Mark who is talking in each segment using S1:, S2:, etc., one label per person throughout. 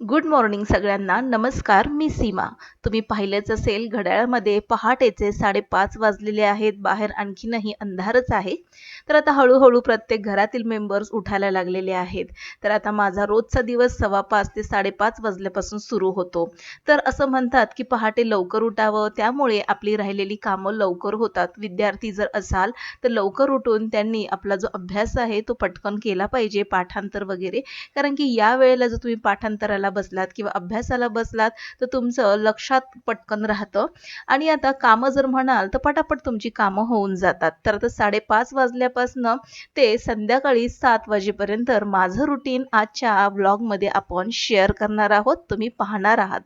S1: Good morning सगळ्यांना. नमस्कार मी सीमा. तुम्ही पाहिलेच असेल घड्याळामध्ये पहाटेचे साडेपाच वाजलेले आहेत. बाहेर आणखीनही अंधारच आहे. तर आता हळूहळू प्रत्येक घरातील मेंबर्स उठायला लागलेले आहेत. तर आता माझा रोजचा दिवस सव्वा पाच ते साडेपाच वाजल्यापासून सुरू होतो. तर असं म्हणतात की पहाटे लवकर उठावं त्यामुळे आपली राहिलेली कामं लवकर होतात. विद्यार्थी जर असाल तर लवकर उठून त्यांनी आपला जो अभ्यास आहे तो पटकन केला पाहिजे पाठांतर वगैरे. कारण की या वेळेला जर तुम्ही पाठांतराला बसलात किंवा अभ्यासाला बसलात तर तुमचं लक्षात पटकन राहतं. आणि आता कामं जर म्हणाल तर पटापट तुमची कामं होऊन जातात. तर आता साडेपाच वाजल्यापासनं ते संध्याकाळी सात वाजेपर्यंत माझं रुटीन आजच्या ब्लॉगमध्ये आपण शेअर करणार आहोत. तुम्ही पाहणार आहात.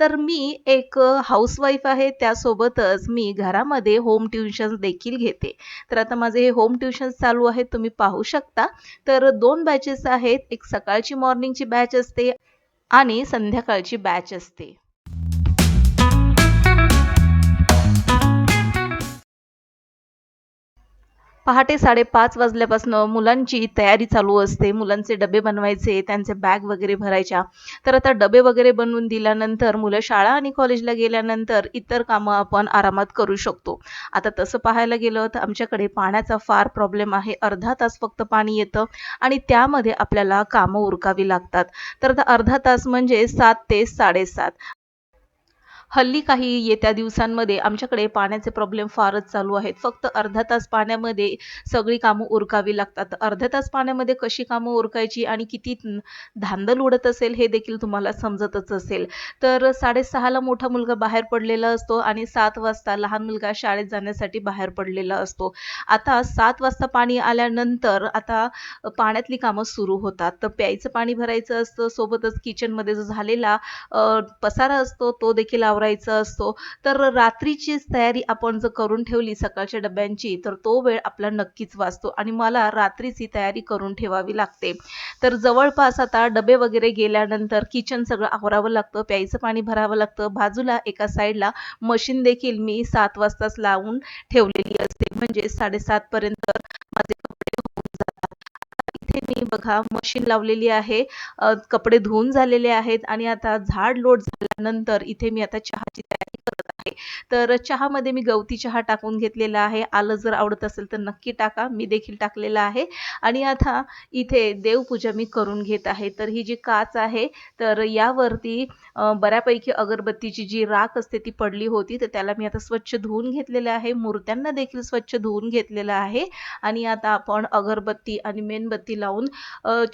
S1: तर मी एक हाऊसवाईफ आहे त्यासोबतच मी घरामध्ये होम ट्युशन्स देखील घेते. तर आता माझे हे होम ट्युशन्स चालू आहेत तुम्ही पाहू शकता. तर दोन बॅचेस आहेत. एक सकाळची मॉर्निंगची बॅच असते. आणि संध्याकाळची बॅच असते. पहाटे साडेपाच वाजल्यापासून मुलांची तयारी चालू असते. मुलांचे डबे बनवायचे त्यांचे बॅग वगैरे भरायच्या. तर आता डबे वगैरे बनवून दिल्यानंतर मुलं शाळा आणि कॉलेजला गेल्यानंतर इतर कामं आपण आरामात करू शकतो. आता तसं पाहायला गेलं तर आमच्याकडे पाण्याचा फार प्रॉब्लेम आहे. अर्धा तास फक्त पाणी येतं आणि त्यामध्ये आपल्याला कामं उरकावी लागतात. तर आता अर्धा तास म्हणजे सात ते साडेसात. हल्ली काही येत्या दिवसांमध्ये आमच्याकडे पाण्याचे प्रॉब्लेम फारच चालू आहेत. फक्त अर्धा तास पाण्यामध्ये सगळी कामं उरकावी लागतात. अर्ध्या तास पाण्यामध्ये कशी कामं उरकायची आणि किती धांदल उडत असेल हे देखील तुम्हाला समजतच असेल. तर साडेसहाला मोठा मुलगा बाहेर पडलेला असतो आणि सात वाजता लहान मुलगा शाळेत जाण्यासाठी बाहेर पडलेला असतो. आता सात वाजता पाणी आल्यानंतर आता पाण्यातली कामं सुरू होतात. तर प्यायचं पाणी भरायचं असतं. सोबतच किचनमध्ये जो झालेला पसारा असतो तो देखील आवरा करायचा असतो. तर रात्रीचीच तयारी आपण जर करून ठेवली सकाळच्या डब्यांची तर तो वेळ आपला नक्कीच वाचतो आणि मला रात्रीची तयारी करून ठेवावी लागते. तर जवळपास आता डबे वगैरे गेल्यानंतर किचन सगळं आवरावं लागतं प्यायचं पाणी भरावं लागतं. बाजूला एका साईडला मशीन देखील मी सात वाजताच लावून ठेवलेली असते. म्हणजे साडेसातपर्यंत माझे मी बघा मशीन लावलेली आहे. कपडे धुवून झालेले आहेत आणि आता झाड लोट झाल्यानंतर इथे मी आता चहाची तयारी आहे. तर चहामध्ये मी गवती चहा टाकून घेतलेला आहे. आलं जर आवडत असेल तर नक्की टाका. मी देखील टाकलेलं आहे. आणि आता इथे देवपूजा मी करून घेत आहे. तर ही जी काच आहे तर यावरती बऱ्यापैकी अगरबत्तीची जी राख असते ती पडली होती. तर त्याला मी आता स्वच्छ धुवून घेतलेलं आहे. मूर्त्यांना देखील स्वच्छ धुवून घेतलेलं आहे. आणि आता आपण अगरबत्ती आणि मेणबत्ती लावून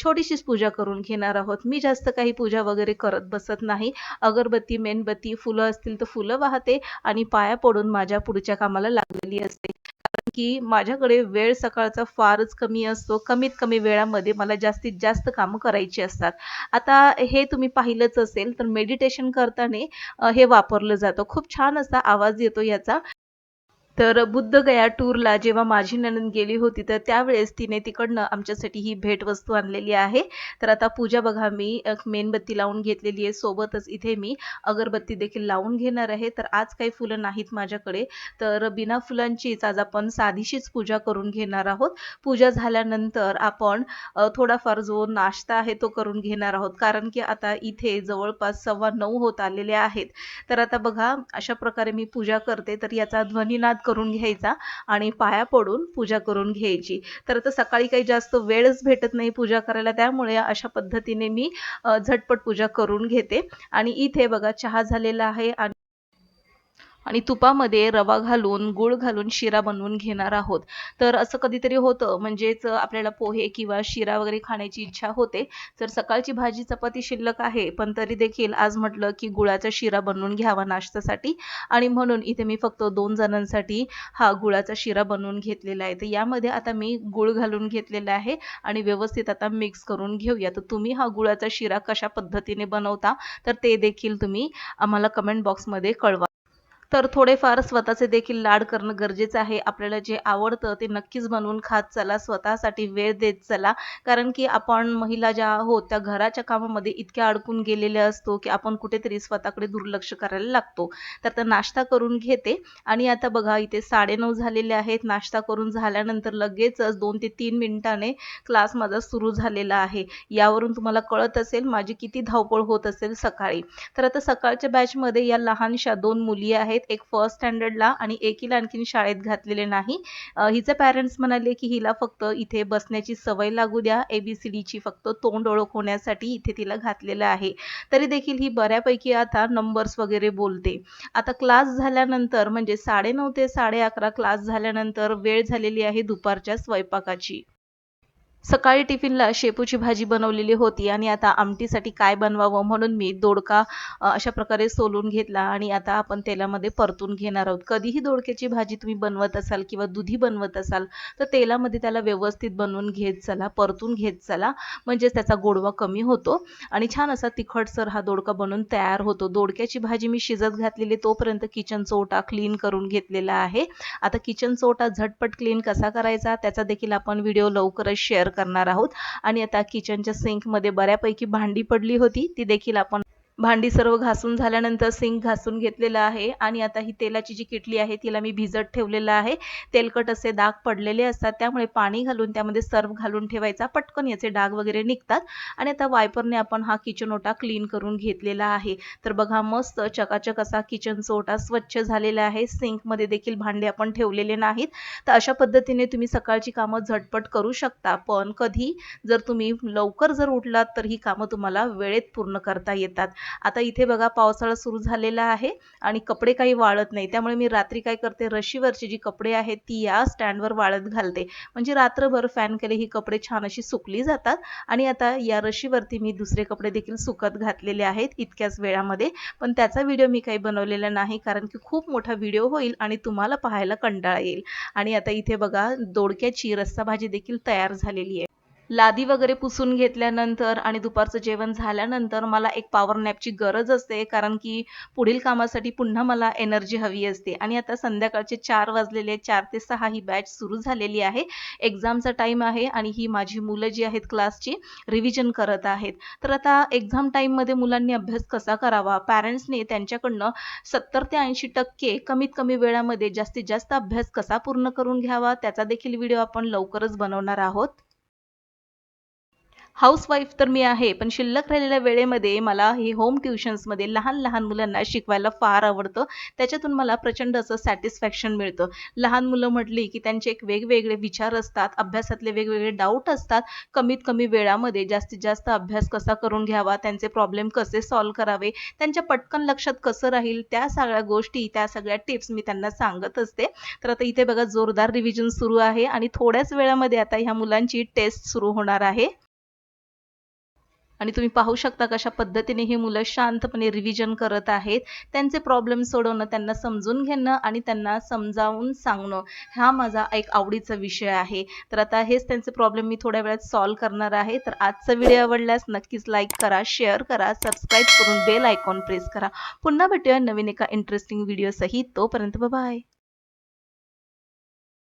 S1: छोटीशीच पूजा करून घेणार आहोत. मी जास्त काही पूजा वगैरे करत बसत नाही. अगरबत्ती मेणबत्ती फुलं असतील तर फुलं वाहते. आणि पाया पडून माझ्या पुढच्या कामाला लागलेली असते. कारण की माझ्याकडे वेळ सकाळचा फारच कमी असतो. कमीत कमी वेळामध्ये मला जास्तीत जास्त कामं करायची असतात. आता हे तुम्ही पाहिलंच असेल तर मेडिटेशन करताना हे वापरलं जातं. खूप छान असा आवाज येतो याचा. तर बुद्धगया टूरला जेव्हा माझी नणंद गेली होती तर त्यावेळेस तिने तिकडनं आमच्यासाठी ही भेटवस्तू आणलेली आहे. तर आता पूजा बघा मी मेणबत्ती लावून घेतलेली आहे. सोबतच इथे मी अगरबत्ती देखील लावून घेणार आहे. तर आज काही फुलं नाहीत माझ्याकडे. तर बिना फुलांचीच आज आपण साधीशीच पूजा करून घेणार आहोत. पूजा झाल्यानंतर आपण थोडाफार जो नाश्ता आहे तो करून घेणार आहोत. कारण की आता इथे जवळपास सव्वा नऊ होत आलेले आहेत. तर आता बघा अशा प्रकारे मी पूजा करते. तर याचा ध्वनीनाद करून घ्यायचा आणि पाया पडून पूजा करून घ्यायची. तर आता सकाळी काही जास्त वेळच भेटत नाही पूजा करायला त्यामुळे अशा पद्धतीने मी झटपट पूजा करून घेते. आणि इथे बघा चहा झालेला आहे आणि आणि तुपामध्ये रवा घालून गूळ घालून शिरा बनवून घेणार आहोत. तर असं कधीतरी होतं म्हणजेच आपल्याला पोहे किंवा शिरा वगैरे खाण्याची इच्छा होते तर सकाळची भाजी चपाती शिल्लक आहे पण तरी देखील आज म्हटलं की गुळाचा शिरा बनवून घ्यावा नाश्त्यासाठी. आणि म्हणून इथे मी फक्त दोन जणांसाठी हा गुळाचा शिरा बनवून घेतलेला आहे. तर यामध्ये आता मी गुळ घालून घेतलेला आहे आणि व्यवस्थित आता मिक्स करून घेऊया. तर तुम्ही हा गुळाचा शिरा कशा पद्धतीने बनवता तर ते देखील तुम्ही आम्हाला कमेंट बॉक्समध्ये कळवा. तर थोडेफार स्वतःचे देखील लाड करणं गरजेचं आहे. आपल्याला जे आवडतं ते नक्कीच बनवून खात चला स्वतःसाठी वेळ देत चला. कारण की आपण महिला ज्या आहोत त्या घराच्या कामामध्ये इतक्या अडकून गेलेल्या असतो की आपण कुठेतरी स्वतःकडे दुर्लक्ष करायला लागतो. तर आता नाश्ता करून घेते. आणि आता बघा इथे साडेनऊ झालेले आहेत. नाश्ता करून झाल्यानंतर लगेचच दोन ते तीन मिनिटाने क्लास माझा सुरू झालेला आहे. यावरून तुम्हाला कळत असेल माझी किती धावपळ होत असेल सकाळी. तर आता सकाळच्या बॅचमध्ये या लहानशा दोन मुली आहेत. एक फर्स्ट स्टँडर्डला आणि एकीला आणखीन शाळेत घातलेले नाही. हिचे पॅरेंट्स म्हणाले की हिला फक्त इथे बसण्याची सवय लागू द्या. एबीसीडीची फक्त तोंड ओळख होण्यासाठी इथे तिला घातलेलं आहे. तरी देखील ही बऱ्यापैकी आता नंबर्स वगैरे बोलते. आता क्लास झाल्यानंतर म्हणजे साडेनऊ ते साडे अकरा क्लास झाल्यानंतर वेळ झालेली आहे दुपारच्या स्वयंपाकाची. सकाळी टिफिनला शेपूची भाजी बनवलेली होती आणि आता आमटीसाठी काय बनवावं म्हणून मी दोडका अशा प्रकारे सोलून घेतला आणि आता आपण तेलामध्ये परतून घेणार आहोत. कधीही दोडक्याची भाजी तुम्ही बनवत असाल किंवा दुधी बनवत असाल तर तेलामध्ये त्याला व्यवस्थित बनवून घेत चला परतून घेत चला. म्हणजेच त्याचा गोडवा कमी होतो आणि छान असा तिखटसर हा दोडका बनवून तयार होतो. दोडक्याची भाजी मी शिजत घातलेली तोपर्यंत किचन चोटा क्लीन करून घेतलेला आहे. आता किचन चोटा झटपट क्लीन कसा करायचा त्याचा देखील आपण व्हिडिओ लवकरच शेअर करणार आहोत. आणि आता किचनच्या सिंकमध्ये बऱ्यापैकी भांडी पडली होती ती देखील आपण भांडी सर्व घासून झाल्यानंतर सिंक घासून घेतलेलं आहे आणि आता ही तेलाची जी किटली आहे तिला मी भिजत ठेवलेलं आहे. तेलकट असे डाग पडलेले असतात त्यामुळे पाणी घालून त्यामध्ये सर्व घालून ठेवायचा. पटकन याचे डाग वगैरे निघतात आणि आता वायपरने आपण हा किचन ओटा क्लीन करून घेतलेला आहे. तर बघा मस्त चकाचक असा किचनचा ओटा स्वच्छ झालेला आहे. सिंकमध्ये देखील भांडे आपण ठेवलेले नाहीत. तर अशा पद्धतीने तुम्ही सकाळची कामं झटपट करू शकता. पण कधी जर तुम्ही लवकर जर उठलात तर ही कामं तुम्हाला वेळेत पूर्ण करता येतात. आता इथे बघा पावसाळा सुरू झालेला आहे आणि कपडे काही वाळत नाही. त्यामुळे मी रात्री काय करते? रशीवरची जी कपडे आहेत ती या स्टँडवर वाळत घालते. म्हणजे रात्रभर फॅन केले ही कपडे छान अशी सुकली जातात. आणि आता या रशीवरती मी दुसरे कपडे देखील सुकत घातलेले आहेत इतक्याच वेळामध्ये. पण त्याचा व्हिडिओ मी काही बनवलेला नाही कारण की खूप मोठा व्हिडिओ होईल आणि तुम्हाला पाहायला कंटाळा येईल. आणि आता इथे बघा दोडक्याची रस्सा भाजी देखील तयार झालेली आहे. लादी वगैरे पुसून घेतल्यानंतर आणि दुपारचं जेवण झाल्यानंतर मला एक पॉवर नॅपची गरज असते कारण की पुढील कामासाठी पुन्हा मला एनर्जी हवी असते. आणि आता संध्याकाळचे चार वाजलेले चार ते सहा ही बॅच सुरू झालेली आहे. एक्झामचा टाईम आहे आणि ही माझी मुलं जी आहेत क्लासची रिव्हिजन करत आहेत. तर आता एक्झाम टाईममध्ये मुलांनी अभ्यास कसा करावा? पॅरेंट्सने त्यांच्याकडनं सत्तर ते ऐंशी टक्के कमीत कमी वेळामध्ये जास्तीत जास्त अभ्यास कसा पूर्ण करून घ्यावा? त्याचा देखील व्हिडिओ आपण लवकरच बनवणार आहोत. हाऊसवाईफ तर मी आहे पण शिल्लक राहिलेल्या वेळेमध्ये मला हे होम ट्युशन्समध्ये लहान लहान मुलांना शिकवायला फार आवडतं. त्याच्यातून मला प्रचंड असं सॅटिस्फॅक्शन मिळतं. लहान मुलं म्हटली की त्यांचे एक वेगवेगळे विचार असतात अभ्यासातले वेगवेगळे डाऊट असतात. कमीत कमी वेळामध्ये जास्तीत जास्त अभ्यास कसा करून घ्यावा त्यांचे प्रॉब्लेम कसे सॉल्व करावे त्यांच्या पटकन लक्षात कसं राहील त्या सगळ्या गोष्टी त्या सगळ्या टिप्स मी त्यांना सांगत असते. तर आता इथे बघा जोरदार रिव्हिजन सुरू आहे आणि थोड्याच वेळामध्ये आता ह्या मुलांची टेस्ट सुरू होणार आहे. आणि तुम्ही पाहू शकता कशा पद्धतीने ही मुलं शांतपणे रिव्हिजन करत आहेत. त्यांचे प्रॉब्लेम सोडवणं त्यांना समजून घेणं आणि त्यांना समजावून सांगणं हा माझा एक आवडीचा विषय आहे. तर आता हेच त्यांचे प्रॉब्लेम मी थोड्या वेळात सॉल्व्ह करणार आहे. तर आजचा व्हिडिओ आवडल्यास नक्कीच लाईक करा शेअर करा सबस्क्राईब करून बेल आयकॉन प्रेस करा. पुन्हा भेटूया नवीन एका इंटरेस्टिंग व्हिडिओ सहित. तोपर्यंत बाय